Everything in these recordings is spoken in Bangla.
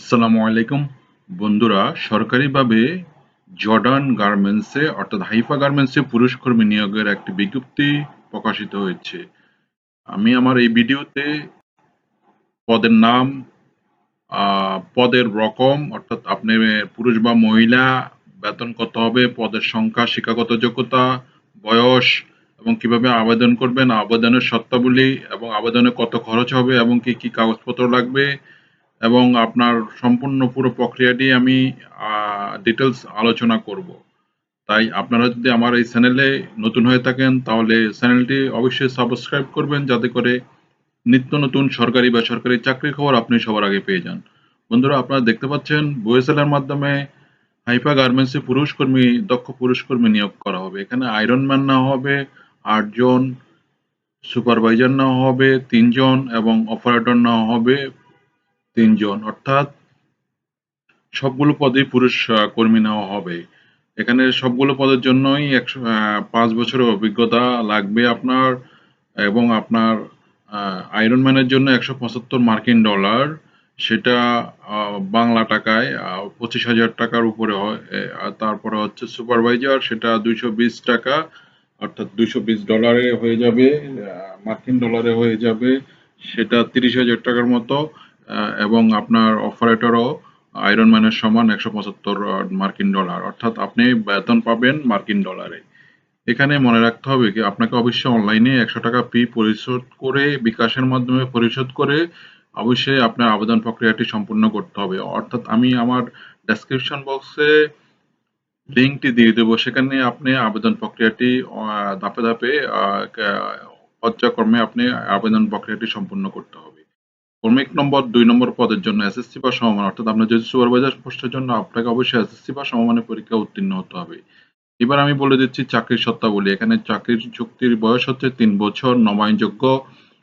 আসসালামু আলাইকুম। বন্ধুরা, সরকারিভাবে জর্ডান গার্মেন্টসে অর্থাৎ হাইফা গার্মেন্টসে পুরুষ কর্মী নিয়োগের একটি বিজ্ঞপ্তি প্রকাশিত হয়েছে। আমি আমার এই ভিডিওতে পদের নাম পদের রকম, অর্থাৎ আপনি পুরুষ বা মহিলা, বেতন কত হবে, পদের সংখ্যা, শিক্ষাগত যোগ্যতা, বয়স, এবং কীভাবে আবেদন করবেন, আবেদনের শর্তাবলী, এবং আবেদনে কত খরচ হবে, এবং কি কি কাগজপত্র লাগবে এবং আপনার সম্পূর্ণ পুরো প্রক্রিয়াটি আমি ডিটেলস আলোচনা করব। তাই আপনারা যদি আমার এই চ্যানেলে নতুন হয়ে থাকেন, তাহলে চ্যানেলটি অবশ্যই সাবস্ক্রাইব করবেন, যাতে করে নিত্য নতুন সরকারি বা সরকারি চাকরির খবর আপনি সবার আগে পেয়ে যান। বন্ধুরা, আপনারা দেখতে পাচ্ছেন বইএসএলের মাধ্যমে হাইফা গার্মেন্টসে পুরুষ কর্মী, দক্ষ পুরুষ কর্মী নিয়োগ করা হবে। এখানে আয়রন ম্যান নেওয়া হবে আটজন সুপারভাইজার নেওয়া হবে তিনজন এবং অপারেটর নেওয়া হবে। তিনজন, অর্থাৎ সবগুলো পদেই পুরুষ কর্মী নেওয়া হবে। এখানে সবগুলো পদের জন্যই একশো পাঁচ বছরের অভিজ্ঞতা লাগবে আপনার এবং আপনার আয়রন ম্যানের জন্য একশো পঁচাত্তর মার্কিন ডলার। সেটা বাংলা টাকায় পঁচিশ হাজার টাকার উপরে হয় তারপরে হচ্ছে সুপারভাইজার সেটা দুইশো বিশ টাকা, অর্থাৎ দুইশো বিশ ডলারে হয়ে যাবে মার্কিন ডলারে হয়ে যাবে, সেটা তিরিশ হাজার টাকার মতো। এবং আপনার অপারেটরও আয়রন ম্যানের সমান একশো পঁচাত্তর মার্কিন ডলার। অর্থাৎ আপনি বেতন পাবেন মার্কিন ডলারে। এখানে মনে রাখতে হবে কি, আপনাকে অবশ্যই অনলাইনে একশো টাকা ফি পরিশোধ করে, বিকাশের মাধ্যমে পরিশোধ করে অবশ্যই আপনার আবেদন প্রক্রিয়াটি সম্পূর্ণ করতে হবে। অর্থাৎ আমি আমার ডেসক্রিপশন বক্সে লিঙ্কটি দিয়ে দেবো। সেখানে আপনি আবেদন প্রক্রিয়াটি ধাপে ধাপে পর্যায়ক্রমে আপনি আবেদন প্রক্রিয়াটি সম্পূর্ণ করতে হবে। ক্রমিক নম্বর দুই নম্বর পদের জন্য এসএসসি বা সমমান, অর্থাৎ আপনার যদি সুপারভাইজার পোস্টের জন্য আপনাকে অবশ্যই এসএসসি বা সমমানের পরীক্ষা উত্তীর্ণ হতে হবে। এবার আমি বলে দিচ্ছি চাকরির শর্তাবলী। এখানে চাকরির চুক্তির বয়স হচ্ছে তিন বছর, নবায়নযোগ্য,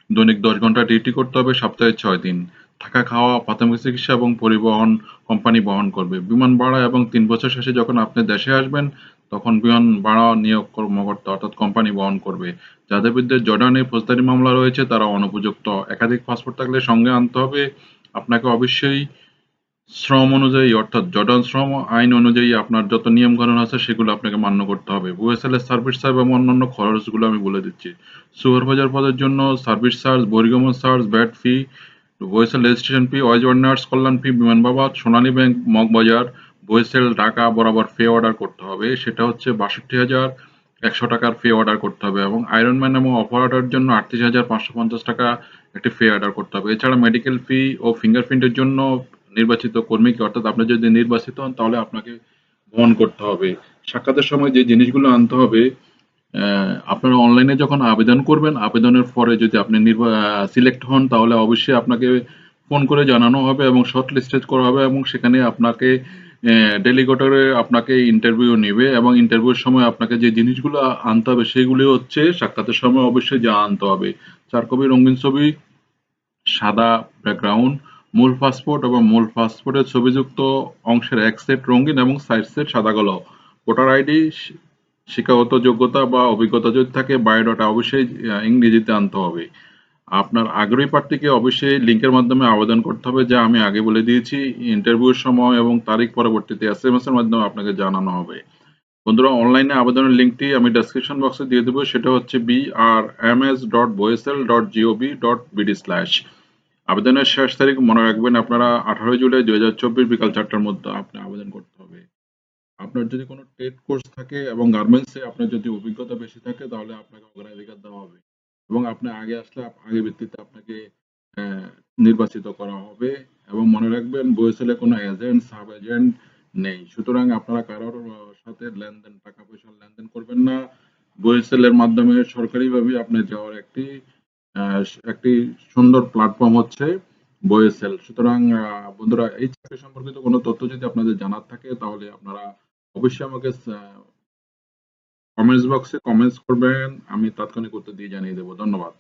দৈনিক দশ ঘণ্টা ডিউটি করতে হবে, সপ্তাহে ছয় দিন। থাকা খাওয়া, প্রাথমিক চিকিৎসা এবং পরিবহন কোম্পানি বহন করবে। বিমান ভাড়া এবং তিন বছর শেষে যখন আপনি দেশে আসবেন, তখন বিমান ভাড়া নিয়োগ কর্মকর্তা অর্থাৎ কোম্পানি বহন করবে। যাদের বিরুদ্ধে জর্ডানে ফৌজদারি মামলা রয়েছে, তারা অনুপযুক্ত। একাধিক পাসপোর্ট থাকলে সঙ্গে আনতে হবে। আপনাকে অবশ্যই শ্রম অনুযায়ী, অর্থাৎ জর্ডান শ্রম আইন অনুযায়ী আপনার যত নিয়ম কানুন আছে, সেগুলো আপনাকে মান্য করতে হবে। ওয়েসেল এর সার্ভিস চার্জ এবং অন্যান্য খরচগুলো আমি বলে দিচ্ছি। সুপারভাইজার পদের জন্য service charge, বহির্গমন charge, VAT fee vessel registration fee wage earners কল্যাণ ফি বিমান বাবদ সোনালী ব্যাংক মগবাজার ওয়েসেল ঢাকা বরাবর ফে অর্ডার করতে হবে। সেটা হচ্ছে বাষট্টি হাজার একশো টাকার ফে অর্ডার করতে হবে এবং আয়রন আয়রনম্যান এবং অপারেটরের জন্য আটত্রিশ হাজার পাঁচশো পঞ্চাশ টাকা একটি ফে অর্ডার করতে হবে। এছাড়া মেডিকেল ফি ও ফিঙ্গারপ্রিন্টের জন্য নির্বাচিত কর্মীকে অর্থাৎ আপনি যদি নির্বাচিত হন, তাহলে আপনাকে বহন করতে হবে। সাক্ষাতের সময় যে জিনিসগুলো আনতে হবে আপনারা অনলাইনে যখন আবেদন করবেন, আবেদনের পরে যদি আপনি সিলেক্ট হন, তাহলে অবশ্যই আপনাকে ফোন করে জানানো হবে এবং শর্ট লিস্টেড করা হবে এবং সেখানে আপনাকে ডেলিগেটরে আপনাকে ইন্টারভিউ নেবে এবং ইন্টারভিউর সময় আপনাকে যে জিনিসগুলো আনতে হবে সেগুলি হচ্ছে সাক্ষাতের সময় অবশ্যই যা আনতে হবে। চার কপি রঙিন ছবি, সাদা ব্যাকগ্রাউন্ড মূল পাসপোর্ট এবং মূল পাসপোর্টের ছবিযুক্ত অংশের এক সেট রঙিন এবং সাইড সেট সাদা কালো ভোটার আইডি শিক্ষাগত যোগ্যতা বা অভিজ্ঞতা যদি থাকে, বায়োডাটা অবশ্যই ইংরেজিতে আনতে হবে। আপনার আগ্রহী প্রার্থীকে অবশ্যই লিঙ্কের মাধ্যমে আবেদন করতে হবে, যা আমি আগে বলে দিয়েছি। ইন্টারভিউর সময় এবং তারিখ পরবর্তীতে এস এম এস এর মাধ্যমে আপনাকে জানানো হবে। বন্ধুরা, অনলাইনে আবেদনের লিঙ্কটি আমি ডেসক্রিপশন বক্সে দিয়ে দেবো। সেটা হচ্ছে B R M S dot BOESL dot GOB dot BD slash আবেদনের শেষ তারিখ মনে রাখবেন আপনারা আঠারোই জুলাই দুই হাজার চব্বিশ বিকাল চারটার মধ্যে আপনি আবেদন করতে আপনার যদি কোনো ট্রেড কোর্স থাকে এবং গার্মেন্টসে আপনার যদি অভিজ্ঞতা বেশি থাকে, তাহলে আপনাকে অগ্রাধিকার দেওয়া হবে। এবং আপনি আগে আসলে আগে ভিত্তিতে আপনাকে নির্বাচিত করা হবে। এবং মনে রাখবেন বইসেলে কোনো এজেন্ট সাব এজেন্ট নেই। সুতরাং আপনারা কারোর সাথে লেনদেন টাকা পয়সার লেনদেন করবেন না। বইসেলের মাধ্যমে সরকারিভাবে আপনি যাওয়ার একটি একটি সুন্দর প্ল্যাটফর্ম হচ্ছে বইএসএল সুতরাং বন্ধুরা, এই চাকরি সম্পর্কিত কোনো তথ্য যদি আপনাদের জানার থাকে, তাহলে আপনারা অবশ্যই আমাকে কমেন্টস বক্সে কমেন্টস করবেন আমি তাৎক্ষণিক উত্তর দিয়ে জানিয়ে দেবো। ধন্যবাদ।